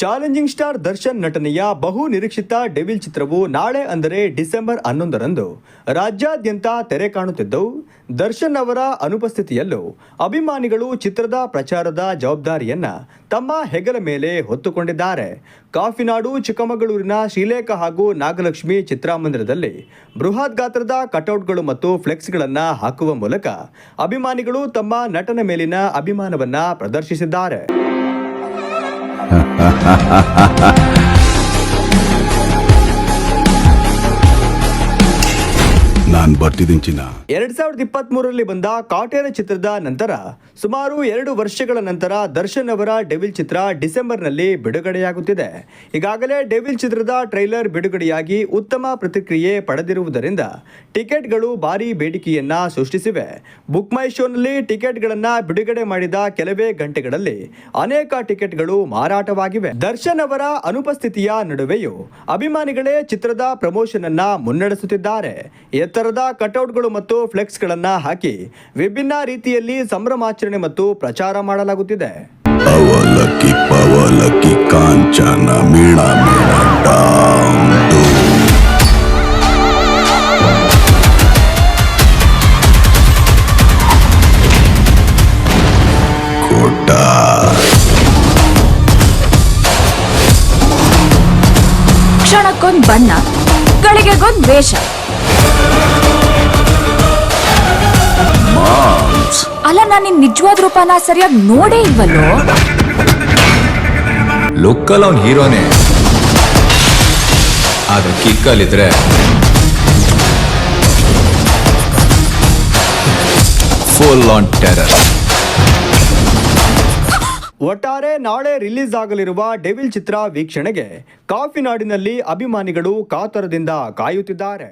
Challenging star Darshan ನಟನೆಯ ಬಹು ನಿರೀಕ್ಷಿತ ಡೆವಿಲ್ ಚಿತ್ರವು ನಾಳೆ ಅಂದರೆ ಡಿಸೆಂಬರ್ ಹನ್ನೊಂದರಂದು ರಾಜ್ಯಾದ್ಯಂತ ತೆರೆ ಕಾಣುತ್ತಿದ್ದು, ದರ್ಶನ್ ಅವರ ಅನುಪಸ್ಥಿತಿಯಲ್ಲೂ ಅಭಿಮಾನಿಗಳು ಚಿತ್ರದ ಪ್ರಚಾರದ ಜವಾಬ್ದಾರಿಯನ್ನ ತಮ್ಮ ಹೆಗಲ ಮೇಲೆ ಹೊತ್ತುಕೊಂಡಿದ್ದಾರೆ. ಕಾಫಿನಾಡು, ಚಿಕ್ಕಮಗಳೂರಿನ ಶ್ರೀಲೇಖ ಹಾಗೂ ನಾಗಲಕ್ಷ್ಮಿ ಚಿತ್ರಮಂದಿರದಲ್ಲಿ ಬೃಹತ್ ಗಾತ್ರದ ಕಟೌಟ್ಗಳು ಮತ್ತು ಫ್ಲೆಕ್ಸ್ಗಳನ್ನು ಹಾಕುವ ಮೂಲಕ ಅಭಿಮಾನಿಗಳು ತಮ್ಮ ನಟನ ಮೇಲಿನ ಅಭಿಮಾನವನ್ನು ಪ್ರದರ್ಶಿಸಿದ್ದಾರೆ. 哈哈哈哈哈哈 ನಾನ್ ಬರ್ತಿದ್ದೀನಿ ಎರಡ್ ಸಾವಿರದ ಇಪ್ಪತ್ತ್ ಮೂರರಲ್ಲಿ ಬಂದ ಕಾಟೇರ ಚಿತ್ರದ ನಂತರ ಸುಮಾರು ಎರಡು ವರ್ಷಗಳ ನಂತರ ದರ್ಶನ್ ಅವರ ಡೆವಿಲ್ ಚಿತ್ರ ಡಿಸೆಂಬರ್ನಲ್ಲಿ ಬಿಡುಗಡೆಯಾಗುತ್ತಿದೆ. ಈಗಾಗಲೇ ಡೆವಿಲ್ ಚಿತ್ರದ ಟ್ರೈಲರ್ ಬಿಡುಗಡೆಯಾಗಿ ಉತ್ತಮ ಪ್ರತಿಕ್ರಿಯೆ ಪಡೆದಿರುವುದರಿಂದ ಟಿಕೆಟ್ಗಳು ಭಾರೀ ಬೇಡಿಕೆಯನ್ನ ಸೃಷ್ಟಿಸಿವೆ. ಬುಕ್ ಮೈ ಶೋನಲ್ಲಿ ಟಿಕೆಟ್ಗಳನ್ನು ಬಿಡುಗಡೆ ಮಾಡಿದ ಕೆಲವೇ ಗಂಟೆಗಳಲ್ಲಿ ಅನೇಕ ಟಿಕೆಟ್ಗಳು ಮಾರಾಟವಾಗಿವೆ. ದರ್ಶನ್ ಅವರ ಅನುಪಸ್ಥಿತಿಯ ನಡುವೆಯೂ ಅಭಿಮಾನಿಗಳೇ ಚಿತ್ರದ ಪ್ರಮೋಷನ್ ಅನ್ನ ಮುನ್ನಡೆಸುತ್ತಿದ್ದಾರೆ. ಎತ್ತರದ ಕಟೌಟ್ಗಳು ಮತ್ತು ಫ್ಲೆಕ್ಸ್ಗಳನ್ನ ಹಾಕಿ ವಿಭಿನ್ನ ರೀತಿಯಲ್ಲಿ ಸಂಭ್ರಮಾಚರಣೆ ಮತ್ತು ಪ್ರಚಾರ ಮಾಡಲಾಗುತ್ತಿದೆ. ಕ್ಷಣಕ್ಕೊಂದ್ ಬಣ್ಣ ಗಳಿಗೆಗೊಂದ್ ವೇಷ. ಅಲ್ಲ ನಾನು ನಿನ್ ನಿಜವಾದ ರೂಪನ ಸರಿಯಾಗಿ ನೋಡೇ ಇಲ್ವಲ್ಲೋ? ಲುಕ್ಕಲ್ಲಿ ಅವ್ನ್ ಹೀರೋನೇ. ಆದ್ರೆ ಕಿಕ್ಕಲ್ಲಿದ್ರೆ. ಫುಲ್ ಆನ್ ಟೆರರ್ ಒಟ್ಟಾರೆ ನಾಳೆ ರಿಲೀಸ್ ಆಗಲಿರುವ ಡೆವಿಲ್ ಚಿತ್ರ ವೀಕ್ಷಣೆಗೆ ಕಾಫಿನಾಡಿನಲ್ಲಿ ಅಭಿಮಾನಿಗಳು ಕಾತರದಿಂದ ಕಾಯುತ್ತಿದ್ದಾರೆ.